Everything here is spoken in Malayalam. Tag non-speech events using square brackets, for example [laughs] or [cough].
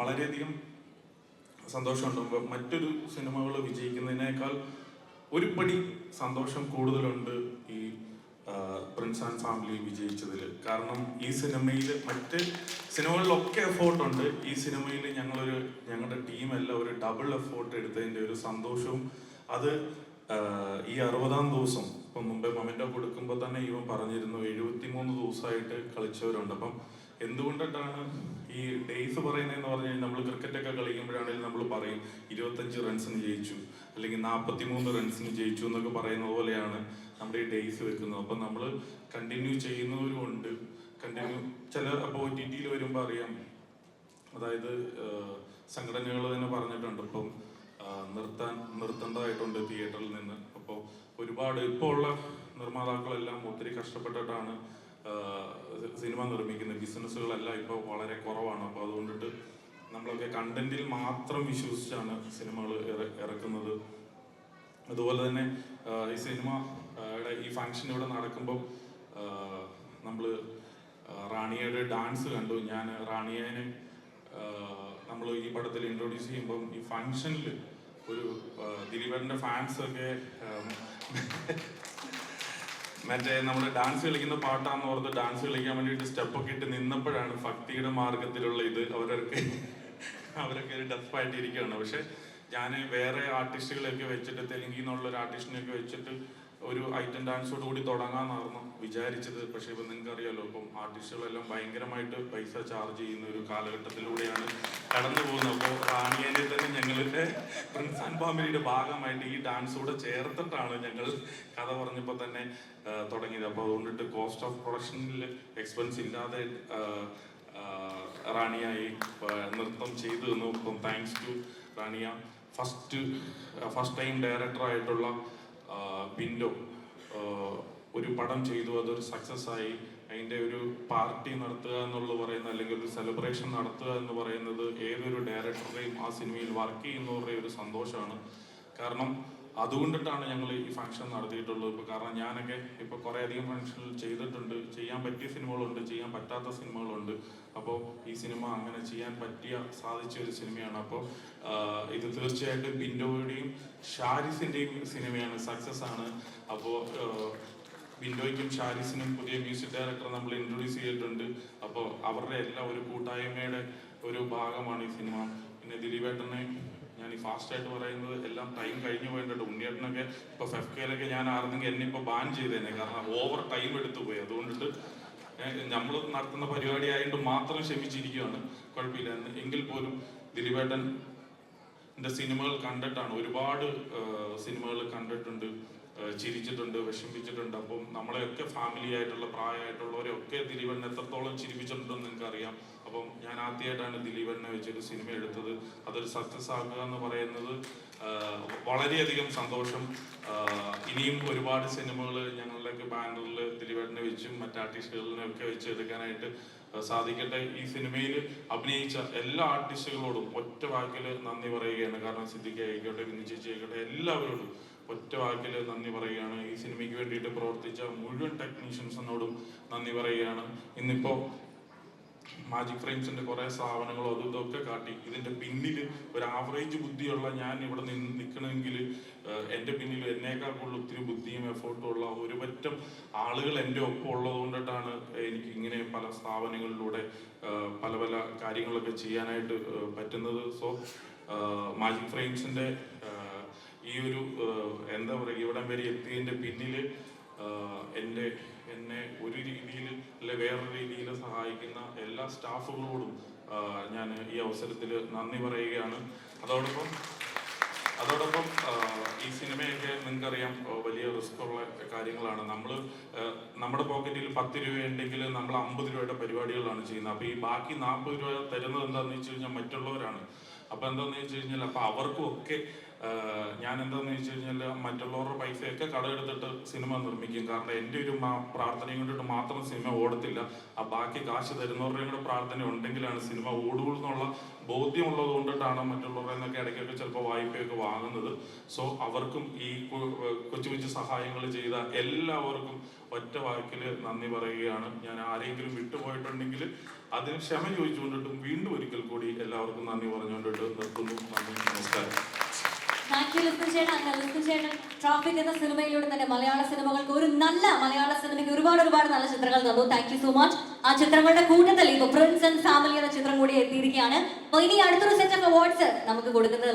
വളരെയധികം സന്തോഷമുണ്ട്. മറ്റൊരു സിനിമകൾ വിജയിക്കുന്നതിനേക്കാൾ ഒരു പടി സന്തോഷം കൂടുതലുണ്ട് ഈ പ്രിൻസ് ആൻഡ് ഫാമിലി വിജയിച്ചതിൽ. കാരണം ഈ സിനിമയിൽ മറ്റ് സിനിമകളിലൊക്കെ എഫോർട്ട് ഉണ്ട് ഈ സിനിമയിൽ ഞങ്ങളൊരു ഞങ്ങളുടെ ടീമെല്ലാം ഒരു ഡബിൾ എഫോർട്ട് എടുത്തതിന്റെ ഒരു സന്തോഷവും അത് ഈ അറുപതാം ദിവസം ഇപ്പം മുമ്പേ മൊമെന്റോ കൊടുക്കുമ്പോൾ തന്നെ ഇവൻ പറഞ്ഞിരുന്നു എഴുപത്തി മൂന്ന് ദിവസമായിട്ട് കളിച്ചവരുണ്ട്. അപ്പം എന്തുകൊണ്ടിട്ടാണ് ഈ ഡേയ്സ് പറയുന്നതെന്ന് പറഞ്ഞു കഴിഞ്ഞാൽ നമ്മൾ ക്രിക്കറ്റ് ഒക്കെ കളിക്കുമ്പോഴാണെങ്കിലും നമ്മൾ പറയും ഇരുപത്തഞ്ച് റൺസിന് ജയിച്ചു അല്ലെങ്കിൽ നാൽപ്പത്തിമൂന്ന് റൺസിന് ജയിച്ചു എന്നൊക്കെ പറയുന്ന പോലെയാണ് നമ്മുടെ ഈ ഡേയ്സ് വെക്കുന്നത്. അപ്പം നമ്മൾ കണ്ടിന്യൂ ചെയ്യുന്നവരും ഉണ്ട് കണ്ടിന്യൂ ചില അപ്പോൾ ഒ ടി ടിയിൽ വരുമ്പോൾ അറിയാം. അതായത് സംഘടനകൾ തന്നെ പറഞ്ഞിട്ടുണ്ട്. ഇപ്പം നിർത്താൻ നിർത്തേണ്ടതായിട്ടുണ്ട് തിയേറ്ററിൽ നിന്ന്. അപ്പോൾ ഒരുപാട് ഇപ്പോൾ ഉള്ള നിർമ്മാതാക്കളെല്ലാം ഒത്തിരി കഷ്ടപ്പെട്ടിട്ടാണ് സിനിമ നിർമ്മിക്കുന്ന ബിസിനസ്സുകളെല്ലാം ഇപ്പോൾ വളരെ കുറവാണ്. അപ്പോൾ അതുകൊണ്ടിട്ട് നമ്മളൊക്കെ കണ്ടന്റിൽ മാത്രം വിശ്വസിച്ചാണ് സിനിമകൾ ഇറക്കുന്നത്. അതുപോലെ തന്നെ ഈ സിനിമ ആ, ഈ ഫങ്ഷൻ ഇവിടെ നടക്കുമ്പോൾ നമ്മൾ റാണിയയുടെ ഡാൻസ് കണ്ടു. ഞാൻ റാണിയേനെ നമ്മൾ ഈ പടത്തിൽ ഇൻട്രൊഡ്യൂസ് ചെയ്യുമ്പം ഈ ഫംഗ്ഷനിൽ ഒരു ദിലീപേട്ടന്റെ ഫാൻസ് ഒക്കെ ആ, മറ്റേ നമ്മൾ ഡാൻസ് കളിക്കുന്ന പാട്ടാന്ന് ഓർത്ത് ഡാൻസ് കളിക്കാൻ വേണ്ടിയിട്ട് സ്റ്റെപ്പൊക്കെ ഇട്ട് നിന്നപ്പോഴാണ് ഭക്തിയുടെ മാർഗത്തിലുള്ള ഇത് അവരൊക്കെ [laughs] അവരൊക്കെ ഒരു ഡെഫായിട്ട് ഇരിക്കുകയാണ് പക്ഷെ ഞാൻ വേറെ ആർട്ടിസ്റ്റുകളെയൊക്കെ വെച്ചിട്ട് തെലുങ്കിൽ നിന്നുള്ള ഒരു ആർട്ടിസ്റ്റിനെയൊക്കെ വെച്ചിട്ട് ഒരു ഐറ്റം ഡാൻസോട് കൂടി തുടങ്ങാമെന്നായിരുന്നു വിചാരിച്ചത്. പക്ഷെ ഇപ്പം നിങ്ങൾക്ക് അറിയാലോ ഇപ്പം ആർട്ടിസ്റ്റുകളെല്ലാം ഭയങ്കരമായിട്ട് പൈസ ചാർജ് ചെയ്യുന്ന ഒരു കാലഘട്ടത്തിലൂടെയാണ് കടന്നു പോകുന്നത്. അപ്പോൾ റാണിയനെ തന്നെ ഞങ്ങളുടെ പ്രിൻസ് ആൻഡ് ഫാമിലിയുടെ ഭാഗമായിട്ട് ഈ ഡാൻസ് കൂടെ ചേർത്തിട്ടാണ് ഞങ്ങൾ കഥ പറഞ്ഞപ്പോൾ തന്നെ തുടങ്ങിയത്. അപ്പോൾ അതുകൊണ്ടിട്ട് കോസ്റ്റ് ഓഫ് പ്രൊഡക്ഷനിൽ എക്സ്പെൻസ് ഇല്ലാതെ റാണിയായി നൃത്തം ചെയ്തു തന്നു. ഇപ്പം thanks to Raniya. First first time director Bindo ഒരു പടം ചെയ്തു അതൊരു സക്സസ് ആയി. അതിന്റെ ഒരു പാർട്ടി നടത്തുക എന്നുള്ളത് പറയുന്ന അല്ലെങ്കിൽ ഒരു സെലിബ്രേഷൻ നടത്തുക എന്ന് പറയുന്നത് ഏതൊരു ഡയറക്ടറുടെയും ആ സിനിമയിൽ വർക്ക് ചെയ്യുന്നവരുടെയും ഒരു സന്തോഷമാണ്. കാരണം അതുകൊണ്ടിട്ടാണ് ഞങ്ങൾ ഈ ഫംഗ്ഷൻ നടത്തിയിട്ടുള്ളത്. ഇപ്പോൾ കാരണം ഞാനൊക്കെ ഇപ്പോൾ കുറേ അധികം ഫംഗ്ഷനിൽ ചെയ്തിട്ടുണ്ട്. ചെയ്യാൻ പറ്റിയ സിനിമകളുണ്ട് ചെയ്യാൻ പറ്റാത്ത സിനിമകളുണ്ട്. അപ്പോൾ ഈ സിനിമ അങ്ങനെ ചെയ്യാൻ പറ്റിയ സാധിച്ച ഒരു സിനിമയാണ് അപ്പോൾ ഇത് തീർച്ചയായിട്ടും ബിൻഡോയുടെയും ഷാരിസിന്റെയും സിനിമയാണ്. സക്സസ് ആണ്. അപ്പോൾ ബിൻഡോയ്ക്കും ഷാരിസിനും പുതിയ മ്യൂസിക് ഡയറക്ടർ നമ്മൾ ഇൻട്രൊഡ്യൂസ് ചെയ്തിട്ടുണ്ട്. അപ്പോൾ അവരുടെ എല്ലാം ഒരു കൂട്ടായ്മയുടെ ഒരു ഭാഗമാണ് ഈ സിനിമ. പിന്നെ ദിലീപേട്ടനെ ഞാൻ ഈ ഫാസ്റ്റ് ആയിട്ട് പറയുന്നത് എല്ലാം ടൈം കഴിഞ്ഞു പോയിട്ടുണ്ട്. ഉണ്ണിയേട്ടനൊക്കെ ഇപ്പൊ ഫെഫ്കയിലൊക്കെ ഞാൻ ആർന്നെങ്കിൽ എന്നെ ഇപ്പൊ ബാൻ ചെയ്തേനെ. കാരണം ഓവർ ടൈം എടുത്തു പോയി. അതുകൊണ്ടിട്ട് നമ്മൾ നടത്തുന്ന പരിപാടി ആയിട്ട് മാത്രം ക്ഷമിച്ചിരിക്കുകയാണ് കുഴപ്പമില്ല. എങ്കിൽ പോലും ദിലീപേട്ടൻ എന്റെ സിനിമകൾ കണ്ടിട്ടാണ്. ഒരുപാട് സിനിമകൾ കണ്ടിട്ടുണ്ട്. ചിരിച്ചിട്ടുണ്ട് വിഷമിപ്പിച്ചിട്ടുണ്ട് അപ്പം നമ്മളെയൊക്കെ ഫാമിലി ആയിട്ടുള്ള പ്രായമായിട്ടുള്ളവരെയൊക്കെ ദിലീപൻ എത്രത്തോളം ചിരിപ്പിച്ചിട്ടുണ്ടെന്ന് അറിയാം അപ്പം ഞാൻ ആദ്യമായിട്ടാണ് ദിലീപനെ വെച്ചൊരു സിനിമ എടുത്തത്. അതൊരു സക്സസ് ആക്കുക എന്ന് പറയുന്നത് വളരെയധികം സന്തോഷം. ഇനിയും ഒരുപാട് സിനിമകൾ ഞങ്ങളുടെയൊക്കെ ബാനറിൽ ദിലീപേട്ടനെ വെച്ചും മറ്റ് ആർട്ടിസ്റ്റുകളിനെ ഒക്കെ വെച്ച് എടുക്കാനായിട്ട് സാധിക്കട്ടെ. ഈ സിനിമയിൽ അഭിനയിച്ച എല്ലാ ആർട്ടിസ്റ്റുകളോടും ഒറ്റ വാക്കിൽ നന്ദി പറയുകയാണ്. കാരണം സിദ്ദിഖ് ആയിക്കോട്ടെ വിന്നി ആയിക്കോട്ടെ എല്ലാവരോടും ഒറ്റ വാക്കിൽ നന്ദി പറയുകയാണ്. ഈ സിനിമയ്ക്ക് വേണ്ടിയിട്ട് പ്രവർത്തിച്ച മുഴുവൻ ടെക്നീഷ്യൻസിനോടും നന്ദി പറയുകയാണ്. ഇന്നിപ്പോ മാജിക് ഫ്രെയിംസിന്റെ കുറെ സ്ഥാപനങ്ങളും അതും ഇതൊക്കെ കാട്ടി. ഇതിന്റെ പിന്നിൽ ഒരു ആവറേജ് ബുദ്ധിയുള്ള ഞാൻ ഇവിടെ നിന്ന് നിൽക്കണമെങ്കിൽ എന്റെ പിന്നിൽ എന്നേക്കാൾ കൂടുതൽ ഒത്തിരി ബുദ്ധിയും എഫേർട്ടും ഉള്ള ഒരു പറ്റം ആളുകൾ എന്റെ ഒപ്പം ഉള്ളത് കൊണ്ടിട്ടാണ് എനിക്ക് ഇങ്ങനെ പല സ്ഥാപനങ്ങളിലൂടെ പല പല കാര്യങ്ങളൊക്കെ ചെയ്യാനായിട്ട് പറ്റുന്നത്. സോ മാജിക് ഫ്രെയിംസിന്റെ ഈ ഒരു എന്താ പറയുക ഇവിടം വരെ എത്തിയതിന്റെ പിന്നിൽ എന്റെ എന്നെ ഒരു രീതിയിൽ അല്ലെ വേറൊരു രീതിയിൽ സഹായിക്കുന്ന എല്ലാ സ്റ്റാഫുകളോടും ഞാൻ ഈ അവസരത്തിൽ നന്ദി പറയുകയാണ്. അതോടൊപ്പം അതോടൊപ്പം ഈ സിനിമയൊക്കെ നിങ്ങൾക്കറിയാം വലിയ റിസ്ക് ഉള്ള കാര്യങ്ങളാണ്. നമ്മൾ നമ്മുടെ പോക്കറ്റിൽ പത്ത് രൂപ ഉണ്ടെങ്കിൽ നമ്മൾ അമ്പത് രൂപയുടെ പരിപാടികളാണ് ചെയ്യുന്നത്. അപ്പോൾ ഈ ബാക്കി നാൽപ്പത് രൂപ തരുന്നത് എന്താണെന്ന് വെച്ച് കഴിഞ്ഞാൽ മറ്റുള്ളവരാണ്. അപ്പോൾ എന്താന്ന് വെച്ച് കഴിഞ്ഞാൽ അപ്പൊ അവർക്കും ഒക്കെ ഞാൻ എന്താന്ന് വെച്ച് കഴിഞ്ഞാൽ മറ്റുള്ളവരുടെ പൈസയൊക്കെ കടമെടുത്തിട്ട് സിനിമ നിർമ്മിക്കും. കാരണം എന്റെ ഒരു പ്രാർത്ഥനയും കൊണ്ടിട്ട് മാത്രം സിനിമ ഓടത്തില്ല. ആ ബാക്കി കാശ് തരുന്നവരുടെയും കൂടെ പ്രാർത്ഥന ഉണ്ടെങ്കിലാണ് സിനിമ ഓടുകയുള്ളൂ എന്നുള്ള ബോധ്യമുള്ളത് കൊണ്ടിട്ടാണ് മറ്റുള്ളവരെ നിന്നൊക്കെ ഇടയ്ക്കൊക്കെ ചിലപ്പോൾ വായ്പയൊക്കെ വാങ്ങുന്നത്. സോ അവർക്കും ഈ കൊച്ചു കൊച്ചു സഹായങ്ങൾ ചെയ്ത എല്ലാവർക്കും ഒറ്റ വാക്കിൽ നന്ദി പറയുകയാണ്. ഞാൻ ആരെങ്കിലും വിട്ടുപോയിട്ടുണ്ടെങ്കിൽ അതിന് ക്ഷമ ചോദിച്ചുകൊണ്ടിട്ടും വീണ്ടും ഒരിക്കൽ കൂടി എല്ലാവർക്കും നന്ദി ട്രാഫിക് എന്ന സിനിമയിലൂടെ തന്നെ മലയാള സിനിമകൾക്ക് ഒരു നല്ല മലയാള സിനിമയ്ക്ക് ഒരുപാട് ഒരുപാട് നല്ല ചിത്രങ്ങൾ തന്നു. താങ്ക് യു സോ മച്ച് ആ ചിത്രങ്ങളുടെ കൂട്ടത്തിൽ ആൻഡ് ഫാമിലി എന്ന ചിത്രം കൂടി നമുക്ക് കൊടുക്കുന്ന